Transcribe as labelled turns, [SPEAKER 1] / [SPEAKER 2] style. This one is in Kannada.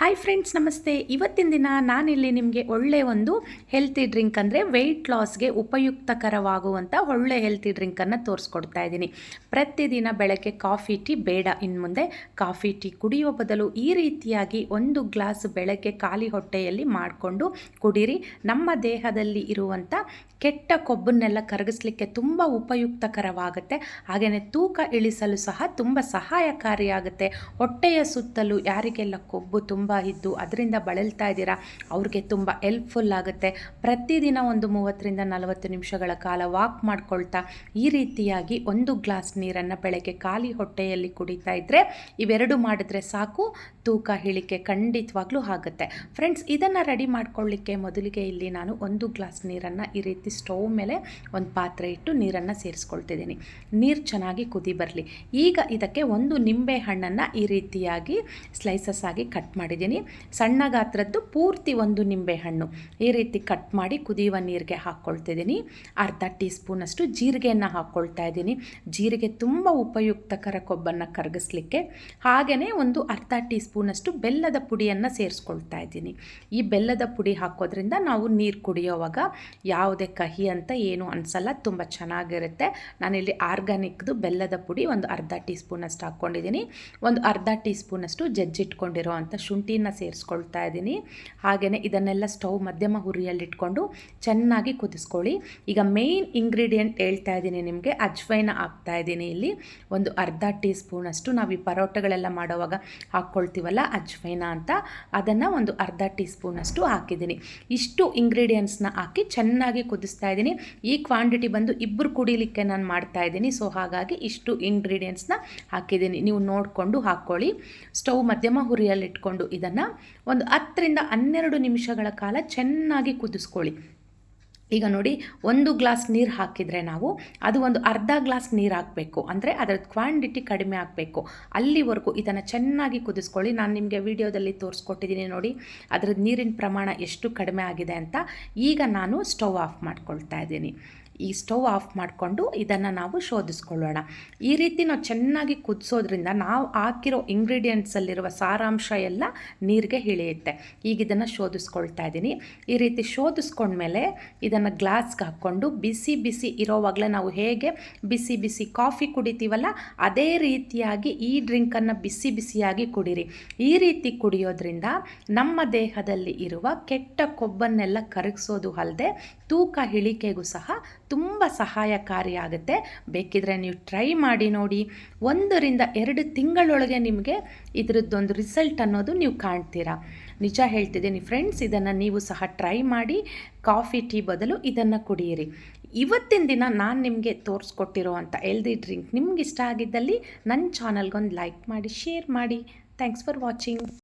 [SPEAKER 1] ಹಾಯ್ ಫ್ರೆಂಡ್ಸ್ ನಮಸ್ತೆ. ಇವತ್ತಿನ ದಿನ ನಾನಿಲ್ಲಿ ನಿಮಗೆ ಒಳ್ಳೆಯ ಒಂದು ಹೆಲ್ತಿ ಡ್ರಿಂಕ್ ಅಂದರೆ ವೆಯ್ಟ್ ಲಾಸ್ಗೆ ಉಪಯುಕ್ತಕರವಾಗುವಂಥ ಒಳ್ಳೆ ಹೆಲ್ತಿ ಡ್ರಿಂಕನ್ನು ತೋರಿಸ್ಕೊಡ್ತಾ ಇದ್ದೀನಿ. ಪ್ರತಿದಿನ ಬೆಳಗ್ಗೆ ಕಾಫಿ ಟೀ ಬೇಡ. ಇನ್ನು ಮುಂದೆ ಕಾಫಿ ಟೀ ಕುಡಿಯುವ ಬದಲು ಈ ರೀತಿಯಾಗಿ ಒಂದು ಗ್ಲಾಸ್ ಬೆಳಗ್ಗೆ ಖಾಲಿ ಹೊಟ್ಟೆಯಲ್ಲಿ ಮಾಡಿಕೊಂಡು ಕುಡೀರಿ. ನಮ್ಮ ದೇಹದಲ್ಲಿ ಇರುವಂಥ ಕೆಟ್ಟ ಕೊಬ್ಬನ್ನೆಲ್ಲ ಕರಗಿಸ್ಲಿಕ್ಕೆ ತುಂಬ ಉಪಯುಕ್ತಕರವಾಗುತ್ತೆ. ಹಾಗೆಯೇ ತೂಕ ಇಳಿಸಲು ಸಹ ತುಂಬ ಸಹಾಯಕಾರಿಯಾಗುತ್ತೆ. ಹೊಟ್ಟೆಯ ಸುತ್ತಲೂ ಯಾರಿಗೆಲ್ಲ ಕೊಬ್ಬು ತುಂಬ ಇದ್ದು ಅದರಿಂದ ಬಳಲ್ತಾ ಇದ್ದೀರಾ, ಅವ್ರಿಗೆ ತುಂಬ ಹೆಲ್ಪ್ಫುಲ್ ಆಗುತ್ತೆ. ಪ್ರತಿದಿನ ಒಂದು ಮೂವತ್ತರಿಂದ ನಲವತ್ತು ನಿಮಿಷಗಳ ಕಾಲ ವಾಕ್ ಮಾಡ್ಕೊಳ್ತಾ ಈ ರೀತಿಯಾಗಿ ಒಂದು ಗ್ಲಾಸ್ ನೀರನ್ನು ಬೆಳಗ್ಗೆ ಖಾಲಿ ಹೊಟ್ಟೆಯಲ್ಲಿ ಕುಡಿತಾ ಇದ್ದರೆ ಇವೆರಡು ಮಾಡಿದ್ರೆ ಸಾಕು, ತೂಕ ಇಳಿಕೆ ಖಂಡಿತವಾಗ್ಲೂ ಆಗುತ್ತೆ. ಫ್ರೆಂಡ್ಸ್ ಇದನ್ನು ರೆಡಿ ಮಾಡ್ಕೊಳ್ಳಿಕ್ಕೆ ಮೊದಲಿಗೆ ಇಲ್ಲಿ ನಾನು ಒಂದು ಗ್ಲಾಸ್ ನೀರನ್ನು ಈ ರೀತಿ ಸ್ಟವ್ ಮೇಲೆ ಒಂದು ಪಾತ್ರೆ ಇಟ್ಟು ನೀರನ್ನು ಸೇರಿಸ್ಕೊಳ್ತಿದ್ದೀನಿ. ನೀರು ಚೆನ್ನಾಗಿ ಕುದಿ ಬರಲಿ. ಈಗ ಇದಕ್ಕೆ ಒಂದು ನಿಂಬೆ ಹಣ್ಣನ್ನು ಈ ರೀತಿಯಾಗಿ ಸ್ಲೈಸಸ್ ಆಗಿ ಕಟ್ ಮಾಡಿದ್ದೀನಿ ಸಣ್ಣ ಗಾತ್ರದ್ದು ಪೂರ್ತಿ ಒಂದು ನಿಂಬೆ ಹಣ್ಣು ಈ ರೀತಿ ಕಟ್ ಮಾಡಿ ಕುದಿಯುವ ನೀರಿಗೆ ಹಾಕ್ಕೊಳ್ತಿದ್ದೀನಿ ಅರ್ಧ ಟೀ ಸ್ಪೂನಷ್ಟು ಜೀರಿಗೆಯನ್ನು ಹಾಕ್ಕೊಳ್ತಾ ಇದ್ದೀನಿ. ಜೀರಿಗೆ ತುಂಬ ಉಪಯುಕ್ತಕರ ಕೊಬ್ಬನ್ನು ಕರಗಿಸ್ಲಿಕ್ಕೆ. ಹಾಗೆಯೇ ಒಂದು ಅರ್ಧ ಟೀ ಸ್ಪೂನಷ್ಟು ಬೆಲ್ಲದ ಪುಡಿಯನ್ನು ಸೇರಿಸ್ಕೊಳ್ತಾ ಇದ್ದೀನಿ. ಈ ಬೆಲ್ಲದ ಪುಡಿ ಹಾಕೋದ್ರಿಂದ ನಾವು ನೀರು ಕುಡಿಯೋವಾಗ ಯಾವುದೇ ಕಹಿ ಅಂತ ಏನು ಅನಿಸಲ್ಲ, ತುಂಬ ಚೆನ್ನಾಗಿರುತ್ತೆ. ನಾನಿಲ್ಲಿ ಆರ್ಗ್ಯಾನಿಕ್ದು ಬೆಲ್ಲದ ಪುಡಿ ಒಂದು ಅರ್ಧ ಟೀ ಸ್ಪೂನಷ್ಟು ಹಾಕ್ಕೊಂಡಿದ್ದೀನಿ ಒಂದು ಅರ್ಧ ಟೀ ಸ್ಪೂನಷ್ಟು ಜಜ್ಜಿಟ್ಕೊಂಡಿರೋ ಅಂಥ ಶುಂಠಿನ ಸೇರಿಸ್ಕೊಳ್ತಾ ಇದ್ದೀನಿ. ಹಾಗೆಯೇ ಇದನ್ನೆಲ್ಲ ಸ್ಟವ್ ಮಧ್ಯಮ ಹುರಿಯಲ್ಲಿಟ್ಕೊಂಡು ಚೆನ್ನಾಗಿ ಕುದಿಸ್ಕೊಳ್ಳಿ. ಈಗ ಮೇಯ್ನ್ ಇಂಗ್ರೀಡಿಯೆಂಟ್ ಹೇಳ್ತಾ ಇದ್ದೀನಿ ನಿಮಗೆ, ಅಜ್ವೈನ ಹಾಕ್ತಾ ಇದ್ದೀನಿ ಇಲ್ಲಿ. ಒಂದು ಅರ್ಧ ಟೀ ಸ್ಪೂನಷ್ಟು ನಾವು ಈ ಪರೋಟಗಳೆಲ್ಲ ಮಾಡುವಾಗ ಹಾಕ್ಕೊಳ್ತೀವಲ್ಲ ಅಜ್ವೈನ ಅಂತ, ಅದನ್ನು ಒಂದು ಅರ್ಧ ಟೀ ಸ್ಪೂನಷ್ಟು ಹಾಕಿದ್ದೀನಿ. ಇಷ್ಟು ಇಂಗ್ರೀಡಿಯೆಂಟ್ಸ್ನ ಹಾಕಿ ಚೆನ್ನಾಗಿ ಕುದಿಸ್ತಾ ಇದ್ದೀನಿ. ಈ ಕ್ವಾಂಟಿಟಿ ಬಂದು ಇಬ್ಬರು ಕುಡಿಲಿಕ್ಕೆ ನಾನು ಮಾಡ್ತಾ ಇದ್ದೀನಿ. ಸೊ ಹಾಗಾಗಿ ಇಷ್ಟು ಇಂಗ್ರೀಡಿಯೆಂಟ್ಸ್ನ ಹಾಕಿದ್ದೀನಿ. ನೀವು ನೋಡಿಕೊಂಡು ಹಾಕ್ಕೊಳ್ಳಿ. ಸ್ಟವ್ ಮಧ್ಯಮ ಹುರಿಯಲ್ಲಿ ಇಟ್ಕೊಂಡು ಇದನ್ನು ಒಂದು ಹತ್ತರಿಂದ ಹನ್ನೆರಡು ನಿಮಿಷಗಳ ಕಾಲ ಚೆನ್ನಾಗಿ ಕುದಿಸ್ಕೊಳ್ಳಿ. ಈಗ ನೋಡಿ, ಒಂದು ಗ್ಲಾಸ್ ನೀರು ಹಾಕಿದರೆ ನಾವು ಅದು ಒಂದು ಅರ್ಧ ಗ್ಲಾಸ್ ನೀರು ಹಾಕಬೇಕು. ಅಂದರೆ ಅದರ ಕ್ವಾಂಟಿಟಿ ಕಡಿಮೆ ಆಗಬೇಕು ಅಲ್ಲಿವರೆಗೂ ಇದನ್ನು ಚೆನ್ನಾಗಿ ಕುದಿಸ್ಕೊಳ್ಳಿ. ನಾನು ನಿಮಗೆ ವಿಡಿಯೋದಲ್ಲಿ ತೋರಿಸ್ಕೊಟ್ಟಿದ್ದೀನಿ ನೋಡಿ ಅದರ ನೀರಿನ ಪ್ರಮಾಣ ಎಷ್ಟು ಕಡಿಮೆ ಆಗಿದೆ ಅಂತ ಈಗ ನಾನು ಸ್ಟವ್ ಆಫ್ ಮಾಡ್ಕೊಳ್ತಾ ಇದ್ದೀನಿ. ಈ ಸ್ಟವ್ ಆಫ್ ಮಾಡಿಕೊಂಡು ಇದನ್ನು ನಾವು ಶೋಧಿಸ್ಕೊಳ್ಳೋಣ. ಈ ರೀತಿ ನಾವು ಚೆನ್ನಾಗಿ ಕುದಿಸೋದ್ರಿಂದ ನಾವು ಹಾಕಿರೋ ಇಂಗ್ರೀಡಿಯೆಂಟ್ಸಲ್ಲಿರುವ ಸಾರಾಂಶ ಎಲ್ಲ ನೀರಿಗೆ ಇಳಿಯುತ್ತೆ ಈಗ ಇದನ್ನು ಶೋಧಿಸ್ಕೊಳ್ತಾ ಇದ್ದೀನಿ. ಈ ರೀತಿ ಶೋಧಿಸ್ಕೊಂಡ್ಮೇಲೆ ಇದನ್ನು ಗ್ಲಾಸ್ಗೆ ಹಾಕ್ಕೊಂಡು ಬಿಸಿ ಬಿಸಿ ಇರೋವಾಗಲೇ ನಾವು ಹೇಗೆ ಬಿಸಿ ಬಿಸಿ ಕಾಫಿ ಕುಡಿತೀವಲ್ಲ, ಅದೇ ರೀತಿಯಾಗಿ ಈ ಡ್ರಿಂಕನ್ನು ಬಿಸಿ ಬಿಸಿಯಾಗಿ ಕುಡೀರಿ. ಈ ರೀತಿ ಕುಡಿಯೋದ್ರಿಂದ ನಮ್ಮ ದೇಹದಲ್ಲಿ ಇರುವ ಕೆಟ್ಟ ಕೊಬ್ಬನ್ನೆಲ್ಲ ಕರಗಿಸೋದು ಅಲ್ಲದೆ ತೂಕ, ಇಳಿಕೆಗೂ ಸಹ ತುಂಬ ಸಹಾಯಕಾರಿಯಾಗುತ್ತೆ. ಬೇಕಿದ್ರೆ ನೀವು ಟ್ರೈ ಮಾಡಿ ನೋಡಿ. ಒಂದರಿಂದ ಎರಡು ತಿಂಗಳೊಳಗೆ ನಿಮಗೆ ಇದರದ್ದೊಂದು ರಿಸಲ್ಟ್ ಅನ್ನೋದು ನೀವು ಕಾಣ್ತೀರಾ. ನಿಜ ಹೇಳ್ತಿದ್ದೀನಿ ಫ್ರೆಂಡ್ಸ್, ಇದನ್ನು ನೀವು ಸಹ ಟ್ರೈ ಮಾಡಿ. ಕಾಫಿ, ಟೀ ಬದಲು ಇದನ್ನು ಕುಡಿಯಿರಿ. ಇವತ್ತಿನ ದಿನ ನಾನು ನಿಮಗೆ ತೋರಿಸ್ಕೊಟ್ಟಿರೋ ಅಂಥ ಎಲ್ದಿ ಡ್ರಿಂಕ್ ನಿಮ್ಗೆ ಇಷ್ಟ ಆಗಿದ್ದಲ್ಲಿ ನನ್ನ ಚಾನಲ್ಗೊಂದು ಲೈಕ್ ಮಾಡಿ ಶೇರ್ ಮಾಡಿ. Thanks for watching